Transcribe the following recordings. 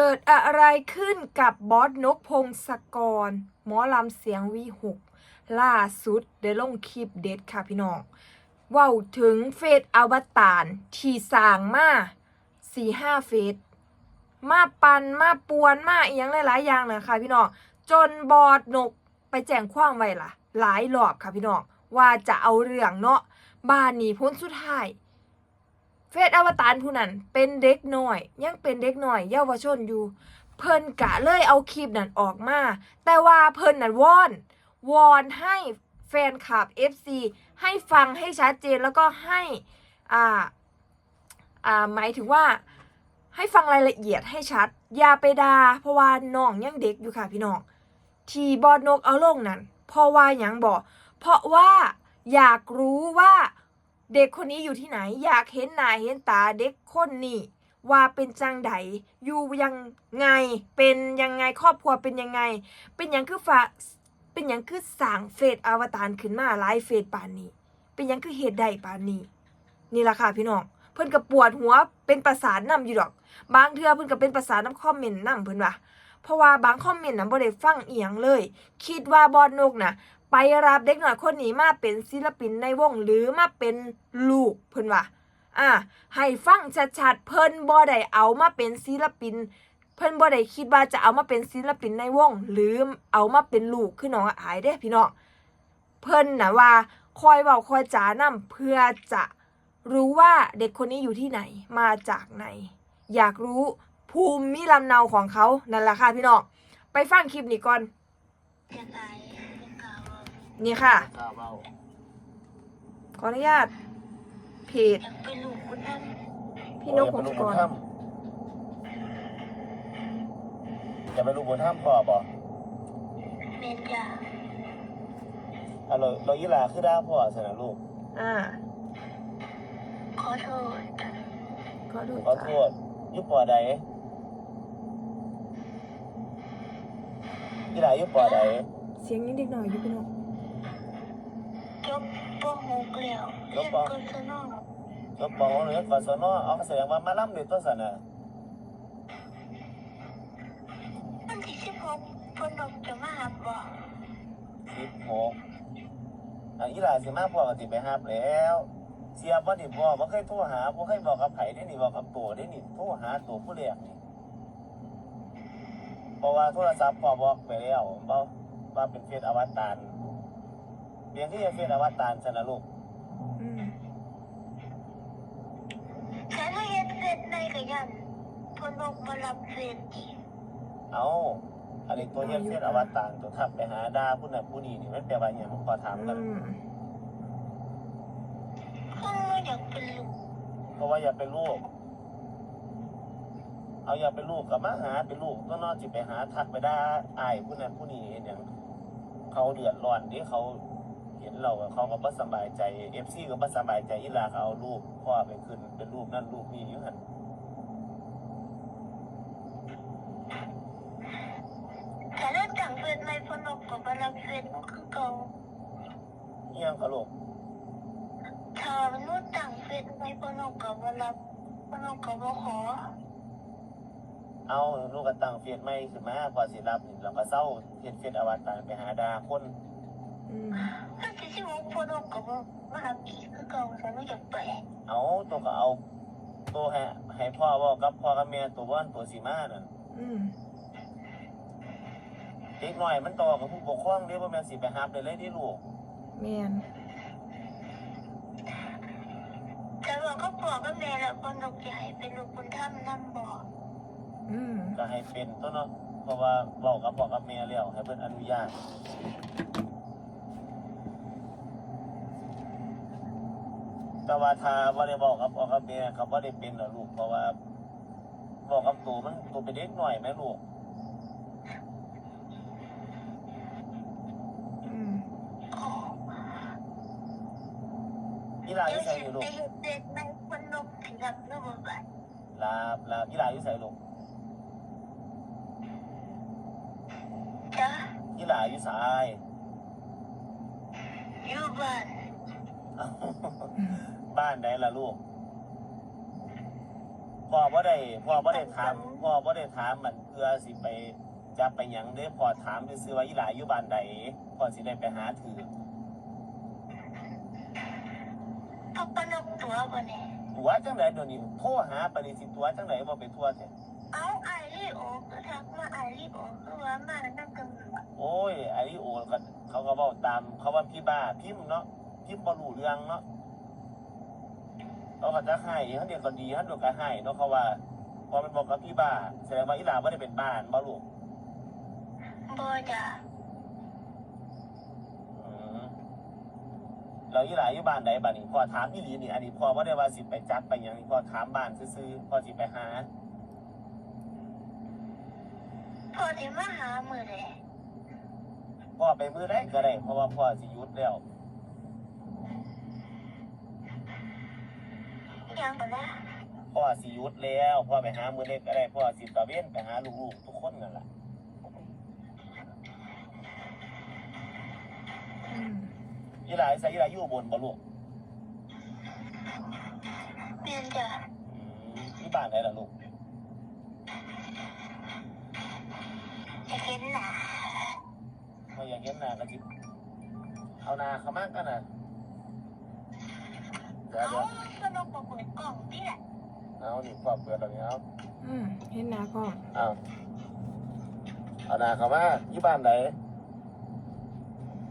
เกิดอะไรขึ้นกับบอสนกพงศกร หมอลำเสียงวีหกล่าสุดได้ลงคลิปเด็ดค่ะพี่น้องว้าถึงเฟซอวตารที่สร้างมาสี่ห้าเฟซมาปันมาปวนมาอีหยังหลายๆอย่างเลยค่ะพี่น้องจนบอสนกไปแจ้งความไว้ล่ะ หลายรอบค่ะพี่น้องว่าจะเอาเรื่องเนาะบ้านนี้พ้นสุดท้าย ฟซอวตารผู้นั้นเป็นเด็กน้อย ยังเป็นเด็กน้อยเยาวชนอยู่ เพิ่นกะเลยเอาคลิปนั้นออกมา แต่ว่าเพิ่นนั้นวอนวอนให้แฟนคลับ FC ให้ฟังให้ชัดเจนแล้วก็ให้อ่าอ่าหมายถึงว่าให้ฟังรายละเอียดให้ชัด อย่าไปดา่าเพราะว่าน้องยังเด็กอยู่ค่ะพี่น้องที่บอดนกเอาลงนั้นเพราะว่าหยังบอกเพราะว่าอยากรู้ว่า เด็กคนนี้อยู่ที่ไหน อยากเห็นหน้าเห็นตาเด็กคนนี้ว่าเป็นจังไดอยู่ยังไง เป็นยังไงครอบครัวเป็นยังไง เป็นหยังคือฝาเป็นหยังคือสางเฟซอวตารขึ้นมาหลายเฟซป่านนี้ เป็นหยังคือเหตุใดป่านนี้ นี่ล่ะค่ะพี่น้องเพิ่นก็ปวดหัวเป็นประสานนำอยู่ดอก บางเทื่อเพิ่นก็เป็นประสานน้ำคอมเมนต์นำเพิ่นว่าเพราะว่าบางคอมเมนต์น่ะบ่ได้ฟังเอียงเลย คิดว่าบอดนกน่ะ ไปรับเด็กหน่อยคนนี้มาเป็นศิลปินในวงหรือมาเป็นลูกเพิ่นว่าอ่าให้ฟังชัดๆเพิ่นบ่ได้เอามาเป็นศิลปิน เพิ่นบ่ได้คิดว่าจะเอามาเป็นศิลปินในวง หรือเอามาเป็นลูกคือน้องอายเด้พี่น้องเพิ่นน่ะว่าคอยเว้าคอยจานํเพื่อจะรู้ว่าเด็กคนนี้อยู่ที่ไหนมาจากไหน อยากรู้ภูมิลำเนาของเขานั่นแหละค่ะพี่น้องไปฟังคลิปนี้ก่อนยังไงยังกล่าวว่า นี่ค่ะ ข้าวเบาขออนุญาตเพจอยากเป็นลูกคุณท่านพี่นกพงศกรจะไปลูกบนถ้ำก่อบ่เมนยาอะเราเรายี่ลาคือด้าพ่อสนะลูก อ่า ขอโทษขอโทษขอโทจ้ะษยุบปอใดยี่ลายุบปอใดเสียงนิดเด็กหน่อยอยู่พี่น้องจบปหก แล้วเรียนกศนยุบปอหรือกศนเอาแสดงว่ามาล่ำเด็ดต้นสนะวันที่สิบหกพนกจะมาหาบอกสิบหกอะยี่ลาสิมาพ่อก็ติไปหาแล้ว เสียบ่ดิพ่บ่เคยโทรหาบ่เคยบอกกับไผได้นี่บอกกับตัวได้นี่โทรหาตัวผู้เรียกนี่เพราะว่าโทรศัพท์พ่อบอกไปแล้วว่าว่าเป็นเฟซอวตารเพียงที่จะเฟซอวตารซะนะลูก ยันพนกมารับเสร็จอีกเอาอันนี้ตัวเฮ็ดเฟซอวตารตัวทับไปหาดาผู้นั้นผู้นี้นี่มันแปลว่าอหย่างผมขอถามกันอืมคนว่าอยากเป็นลูกเพราะว่าอย่าเป็นลูก เอาอย่าเป็นลูกกับมาหาเป็นลูกก็นอกจิไปหาทักไปด่าอายผู้นั้นผู้นี้เห็นอย่างเขาเดือดร้อนที่เขาเห็นเราเขาก็บ่สบายใจเอฟซีก็บ่สบายใจอีหลาเขาเอาลูกพ่อไปขึ้นเป็นลูกนั่นลูกนี่อยู่หันฉันได้จังเฟซในพนกกับมารับเสร็จคือเก่า เฮี ยงเขาลูกถ้ามันรู้จังเฟซในพนกกับมารับพนกกับมาขอเอาลูกก็ตั้งเฟซใหม่ขึ้นมาพอสิรับนี่เราก็เศร้าเฮ็ดเฟซอวตารไปหาด่าคนอืมถ้าจะชิมพนกกับมาหาอีกคือเก่าฉันไม่อยากไปเอาตัวก็เอาตัวให้ให้พ่อเว่ากับพ่อกับแม่ตัวบ้านตัวสีมานั่นอืมเด็กหน่อยมันต่อกับผู้ปกครองเด้บ่แม่นสิไปหาบได้เลยที่ลูก แมนฉันบอกก็บอกกับแม่แล้วพนกใหญ่เป็นลูกคุณท่านนั่นบอกอืมก็ให้เป็นตัวเนาะเพราะว่าเว้ากับพ่อกับแม่แล้วให้เพิ่นอนุญาตแต่ว่าถ้าบ่ได้บอกกับพ่อกับแม่เขาบ่ได้เป็นหรอกลูกเพราะว่าบอกกับตัวมันตัวเป็นเด็กหน่อยแม่ลูก อืม อีหลาอยู่ไสอยู่ลูกแต่เด็กในพนกถึงกับระเบิดลาบลาบอีหลาอยู่ไสลูกจ้ะอีหลาอยู่ไสอยู่บ้านบ้านใดล่ะลูกพ่อพ่อบ่ได้พ่อบ่ได้ถามพ่อบ่ได้ถามมันเพื่อสิไปจะไปหยังเด้อพ่อถามซื่อๆว่าอีหลาอยู่บ้านใดพ่อสิได้ไปหาถือ พ่อปนกตัวบ่เนี่ยตัวจังไดเดี๋ยวนี้โทรหาปานนี้สิตัวจังไดบ่ไปทั่วแท้เอาไอรีโอก็ทักมาไอรีโอคือว่ามานั่งกันโอ้ยไอ้โอก็เขาก็เว้าตามเขาว่าพี่บ้าพิมพ์เนาะพิมพ์บ่รู้เรื่องเนาะเขาก็จะให้ฮันเดียวก็ดีฮันเดียวก็ให้เนาะเขาว่าพอมันบอกกับพี่บ้าแสดงว่าอีหลาบ่ได้เป็นบ้านบ่ลูกบ่จ้ะ อืม แล้วอีหลาอยู่บ้านใดบ้านนี้พ่อถามอีหลีนี่อันนี้พ่อบ่ได้ว่าสิไปจัดไปหยังนี่พ่อถามบ้านซื่อๆพ่อสิไปหาพ่อสิมาหามื้อใดพ่อไปมื้อใดก็ได้ เพราะว่าพ่อสิหยุดแล้วยังบ่นะพ่อสิหยุดแล้วพ่อไปหามื้อใดก็ได้พ่อสิตะเวนไปหาลูกๆทุกคนนั่นล่ะ อีหลาใส่อีหลาอยู่อุบนบ่ลูกเรียนจ้ะอืมที่บ้านไหนล่ะลูกจะเห็นหน้าพ่ออยากเห็นหน้าก็สิเอาหน้าเข้ามากันน่ะเดี๋ยวเอาเดี๋ยวปนกบ่เปิดกล่องนี่แหละเอานี่พ่อเปิดแล้วนี่เอาอืมเห็นหน้าพ่อเอาเอาหน้าเข้ามาอยู่บ้านไหน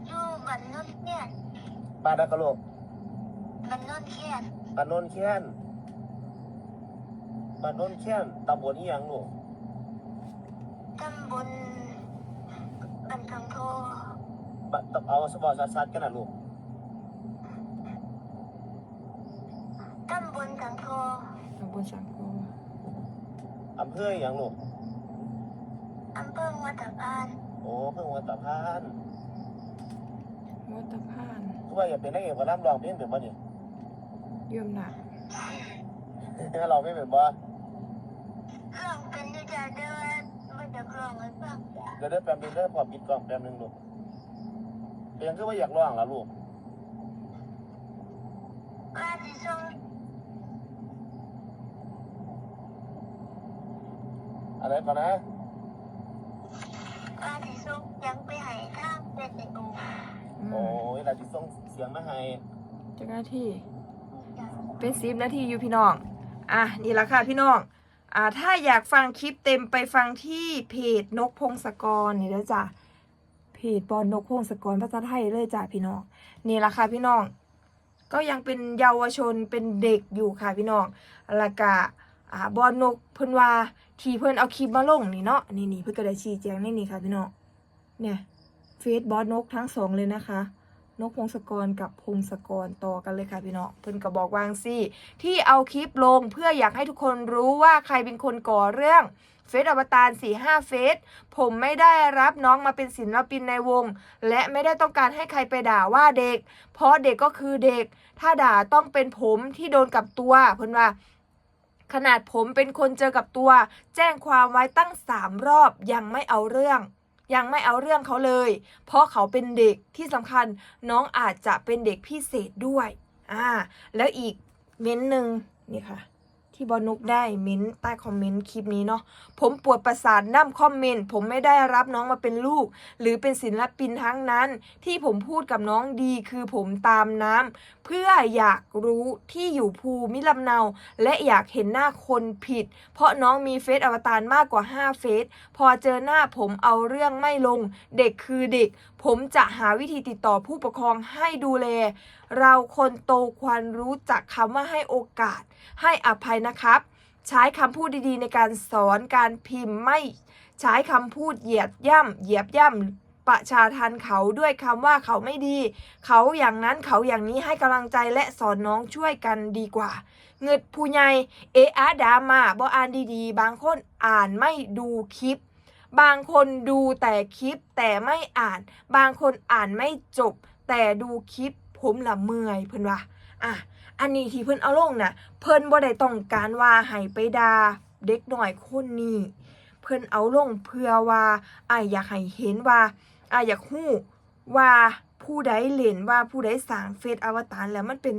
อยู่บ้านโนนเทียน บ้านใดก็ลูกบ้านโนนเทียนบ้านโนนแค้นบ้านโนนแค้นตำบลอีหยังลูกตำบลบ้านสังโทบ้านตำเอาสปอร์ตซัดๆกันน่ะลูกตำบลสังโทตำบลสังคมอำเภออีหยังลูกอำเภอวัดตะพาน โอ้เพิ่งวัดตะพาน วัดตะพาน คือ ว่าอยากเป็นนักเอกกับน้ำรองเพลงเป็นบ่นี่เยี่ยมหนักถ้าเราไม่เป็นบ่ร้องเป็นอยู่จ้ะเด้อบ่จะร้องให้ฟังจ้ะเดี๋ยวเดี๋ยวแป๊บนึงเด้อพอปิดกล้องแป๊บนึงลูกเพลงคือว่าอยากร้องล่ะลูกว่าสิส่งอะไรก่อนนะว่าสิส่งยังไปให้ทางเฟซโออื โอ้มยเราจะส่งเสียงมาให้เจ้าหน้าที่จ้ะเป็นสิบนาทีอยู่พี่น้อง อะนี่ละค่ะพี่น้อง อ่าถ้าอยากฟังคลิปเต็มไปฟังที่เพจนกพงศกรนี่แล้วจ้ะเพจบอลนกพงศกรภาษาไทยเลยจ้ะพี่น้อง นี่ละค่ะพี่น้อง ก็ยังเป็นเยาวชนเป็นเด็กอยู่ค่ะพี่น้องแล้วก็อ่าบอลนกเพิ่นว่าที่เพิ่นเอาคลิปมาลงนี่เนาะนี่นี่เพิ่นก็ได้ชี้แจงในนี่ค่ะพี่น้องเนี่ย เฟซบอสนกทั้งสองเลยนะคะ นกพงศกรกับพงศกรต่อกันเลยค่ะพี่น้องเพิ่นก็บอกวางซี่ ที่เอาคลิปลงเพื่ออยากให้ทุกคนรู้ว่าใครเป็นคนก่อเรื่องเฟซอวตาร4 5เฟซผมไม่ได้รับน้องมาเป็นศิลปินในวง และไม่ได้ต้องการให้ใครไปด่าว่าเด็ก เพราะเด็กก็คือเด็ก ถ้าด่าต้องเป็นผมที่โดนกับตัวเพิ่นว่าขนาดผมเป็นคนเจอกับตัว แจ้งความไว้ตั้งสามรอบยังไม่เอาเรื่อง ยังไม่เอาเรื่องเขาเลย เพราะเขาเป็นเด็กที่สำคัญน้องอาจจะเป็นเด็กพิเศษด้วยอ่าแล้วอีกเม้นหนึ่งนี่ค่ะ ที่บอนุกได้เม้นใต้คอมเมนต์คลิปนี้เนาะผมปวดประสาทน้ำคอมเมนต์ผมไม่ได้รับน้องมาเป็นลูก หรือเป็นศิลปินทั้งนั้น ที่ผมพูดกับน้องดีคือผมตามน้ำเพื่ออยากรู้ที่อยู่ภูมิลำเนา และอยากเห็นหน้าคนผิด เพราะน้องมีเฟซอวตารมากกว่า 5 เฟซพอเจอหน้าผมเอาเรื่องไม่ลง เด็กคือเด็ก ผมจะหาวิธีติดต่อผู้ปกครองให้ดูแล เราคนโตควรรู้จักคำว่าให้โอกาส ให้อภัยนะครับ ใช้คำพูดดีๆ ในการสอนการพิมพ์ไม่ใช้คำพูดเหยียดย่ำเหยียบย่ำประชาทันเขาด้วยคำว่าเขาไม่ดี เขาอย่างนั้นเขาอย่างนี้ให้กำลังใจและสอนน้องช่วยกันดีกว่าเงิดผู้ใหญ่เออะดามาบออ่านดีๆ บางคนอ่านไม่ดูคลิป บางคนดูแต่คลิปแต่ไม่อ่าน บางคนอ่านไม่จบ แต่ดูคลิปผมละเมื่อยเพิ่นว่าอะ อันนี้ที่เพิ่นเอาลงน่ะเพิ่นบ่ได้ต้องการว่าให้ไปดาเด็กหน้อยคนนี้เพิ่นเอาลงเพื่อว่าอะอยากให้เห็นว่าอะอยากฮู้ว่าผู้ใดเล่นว่าผู้ใดสร้างเฟซอวตารแล้วมันเป็น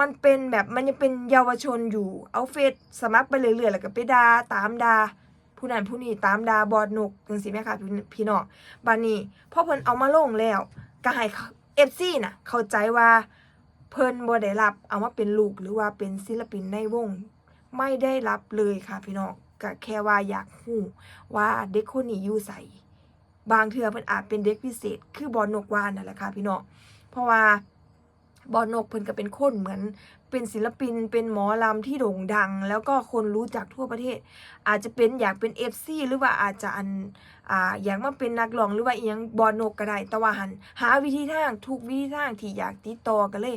มันเป็นแบบมันยังเป็นเยาวชนอยู่ เอาเฟซสมัครไปเรื่อยๆแล้วก็ไปดาตามดาผู้นั้นผู้นี้ตามดาบอดนกจังซี่แม่ค่ะพี่น้องบานนี้พอเพิ่นเอามาลงแล้วก็ให้ FC น่ะเข้าใจว่า เพิ่นบ่ได้รับเอามาเป็นลูกหรือว่าเป็นศิลปินในวง ไม่ได้รับเลยค่ะพี่น้องก็แค่ว่าอยากฮู้ว่าเด็กคนนี้อยู่ใส่บางเทื่อเพิ่นอาจเป็นเด็กพิเศษ คือบอลนกวานนั่นแหละค่ะพี่น้องเพราะว่าบอลนกเพิ่นก็เป็นคนเหมือน เป็นศิลปินเป็นหมอลำที่โด่งดัง แล้วก็คนรู้จักทั่วประเทศ อาจจะเป็นอยากเป็น FC หรือว่าอาจจะอันอ่าอยากมาเป็นนักร้องหรือว่าอีหยังบอลนกก็ได้แต่ว่าหันหาวิธีทางทุกวิธีทางที่อยากติดต่อกันเลย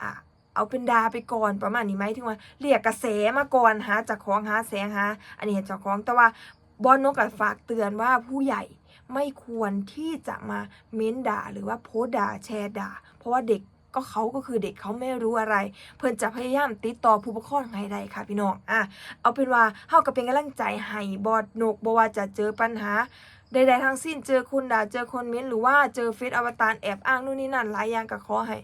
อ่าเอาเป็นดาไปก่อนประมาณนี้ไหมถึงว่าเรียกกระแสมาก่อนหาจากของหาแสงหาอันนี้เห็นจากของแต่ว่าบอลนกอะฝากเตือนว่าผู้ใหญ่ไม่ควรที่จะมาเม้นด่าหรือว่าโพสด่าแชร์ด่า เพราะว่าเด็ก ก็เขาก็คือเด็กเขาไม่รู้อะไร เพิ่อนจะพยายามติดต่อผู้ปกครองให้ได้ค่ะ พี่น้องอะเอาเป็นว่าเฮาก็เป็นกำลังใจให้บอดนกบ่ว่าจะเจอปัญหาใดๆทั้งสิ้นเจอคุณด่าเจอคนเม้นหรือว่าเจอเฟซอวตารแอบอ้างนู่นนี่นั่นหลายอย่างก็ขอให้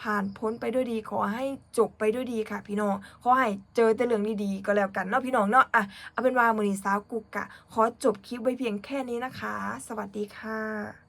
ผ่านพ้นไปด้วยดีขอให้จบไปด้วยดีค่ะ พี่น้องขอให้เจอแต่เรื่องดีๆก็แล้วกันเนาะพี่น้องเนาะอะเอาเป็นว่ามือนีสาวกุกกะ ขอจบคลิปไว้เพียงแค่นี้นะคะ สวัสดีค่ะ